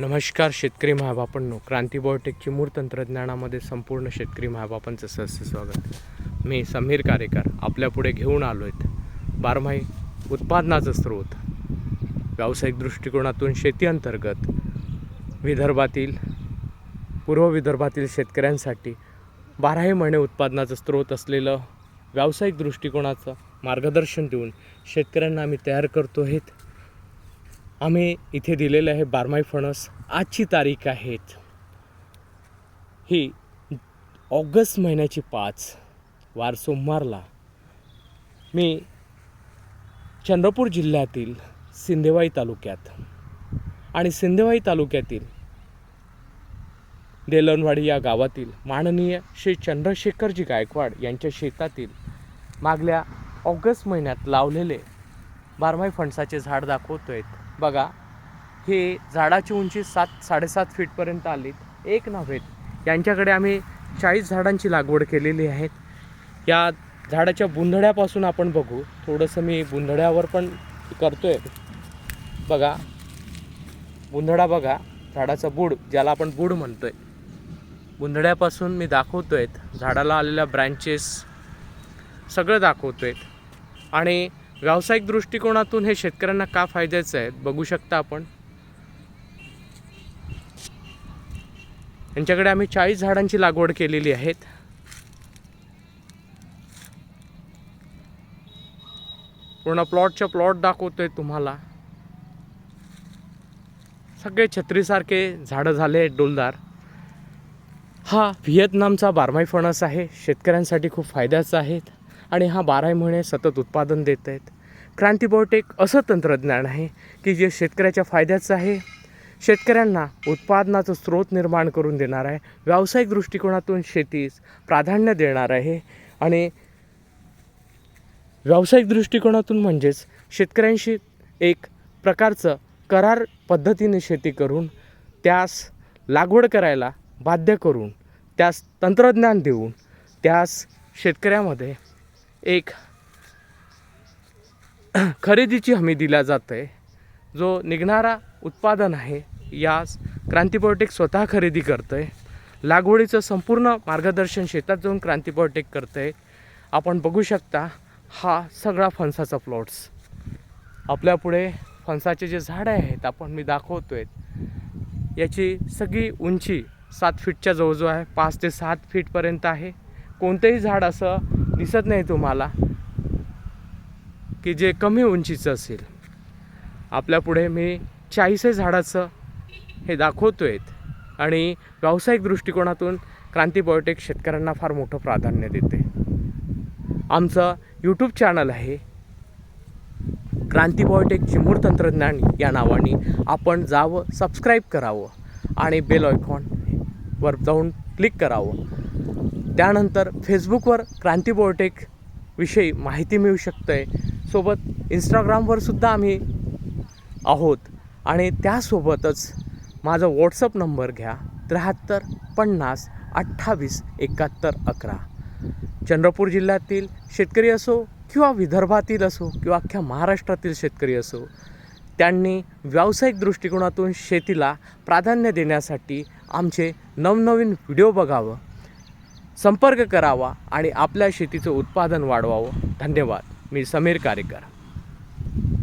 नमस्कार शेतकरी महाबापांनो क्रांती बॉयोटेकची मूळ तंत्रज्ञानामध्ये संपूर्ण शेतकरी महाबापांचं सहस्य स्वागत. मी समीर कारेकर आपल्यापुढे घेऊन आलो आहेत बारमाही उत्पादनाचा स्रोत. व्यावसायिक दृष्टिकोनातून शेती अंतर्गत विदर्भातील पूर्व विदर्भातील शेतकऱ्यांसाठी बाराही महिने उत्पादनाचा स्रोत असलेलं व्यावसायिक दृष्टिकोनाचं मार्गदर्शन देऊन शेतकऱ्यांना आम्ही तयार करतो आहेत आम्ही इथे दिलेलं आहे बारमाही फणस. आजची तारीख आहेत ही ऑगस्ट महिन्याची पाच वार सोमवारला. मी चंद्रपूर जिल्ह्यातील सिंदेवाई तालुक्यात आणि सिंदेवाई तालुक्यातील देलनवाडी या गावातील माननीय श्री चंद्रशेखरजी गायकवाड यांच्या शेतातील मागल्या ऑगस्ट महिन्यात लावलेले बारमाही फणसाचे झाड दाखवतो आहेत बघा हे झाडाची उंची सात साडेसात फीटपर्यंत आलीत एक नव्हेत यांच्याकडे आम्ही चाळीस झाडांची लागवड केलेली आहेत या झाडाच्या बुंधड्यापासून आपण बघू. थोडंसं मी बुंधड्यावर पण करतो आहे बघा बुंधडा बघा झाडाचा बूड ज्याला आपण बूड म्हणतो आहे बुंधड्यापासून मी दाखवतो आहेत झाडाला आलेल्या ब्रँचेस सगळं दाखवतो आहेत आणि व्यावसायिक दृष्टिकोनातून हे शेतकऱ्यांना का फायद्याचं आहे बघू शकता आपण. यांच्याकडे आम्ही चाळीस झाडांची लागवड केलेली आहेत. पूर्ण प्लॉटच्या प्लॉट दाखवतोय तुम्हाला. सगळे छत्रीसारखे झाडं झाले आहेत डोलदार. हा व्हिएतनामचा बारमाही फणस आहे शेतकऱ्यांसाठी खूप फायद्याचा आहेत. आणि हा बाराही महिने सतत उत्पादन देत आहेत. क्रांतीबोट एक असं तंत्रज्ञान आहे की जे शेतकऱ्याच्या फायद्याचं आहे. शेतकऱ्यांना उत्पादनाचं स्रोत निर्माण करून देणार आहे. व्यावसायिक दृष्टिकोनातून शेतीस प्राधान्य देणार आहे. आणि व्यावसायिक दृष्टिकोनातून म्हणजेच शेतकऱ्यांशी एक प्रकारचं करार पद्धतीने शेती करून त्यास लागवड करायला बाध्य करून त्यास तंत्रज्ञान देऊन त्यास शेतकऱ्यामध्ये एक खरेदीची हमी दिल्या जाते जो निघणारा उत्पादन आहे यास क्रांती स्वतः खरेदी करतं आहे लागवडीचं संपूर्ण मार्गदर्शन शेतात जाऊन क्रांती करतं आहे आपण बघू शकता हा सगळा फणसाचा प्लॉट्स. आपल्यापुढे फणसाचे जे झाडं आहेत आपण मी दाखवतो आहे याची सगळी उंची सात फीटच्या जवळजवळ आहे. पाच ते सात फीटपर्यंत आहे. कोणतंही झाड असं दिसत नाही तुम्हाला की जे कमी उंचीचं असेल. आपल्यापुढे मी चाळीसही झाडाचं हे दाखवतो आहेत आणि व्यावसायिक दृष्टिकोनातून क्रांती बायोटेक शेतकऱ्यांना फार मोठं प्राधान्य देते. आमचं यूट्यूब चॅनल आहे. क्रांती बायोटेक चिमूर तंत्रज्ञान या नावाने आपण जावं सबस्क्राईब करावं आणि बेल आयकॉन वर जाऊन क्लिक करावं. त्यानंतर फेसबुकवर क्रांती बोर्टेक विषयी माहिती मिळू शकते सोबत इंस्टाग्रामवरसुद्धा आम्ही आहोत. आणि त्यासोबतच माझा व्हॉट्सअप नंबर घ्या. त्र्याहत्तर पन्नास अठ्ठावीस एकाहत्तर अकरा. चंद्रपूर जिल्ह्यातील शेतकरी असो किंवा विदर्भातील असो किंवा अख्ख्या महाराष्ट्रातील शेतकरी असो त्यांनी व्यावसायिक दृष्टिकोनातून शेतीला प्राधान्य देण्यासाठी आमचे नवनवीन व्हिडिओ बघावं. संपर्क करावा आणि आपल्या शेतीचं उत्पादन वाढवावं. धन्यवाद. मी समीर कारेकर.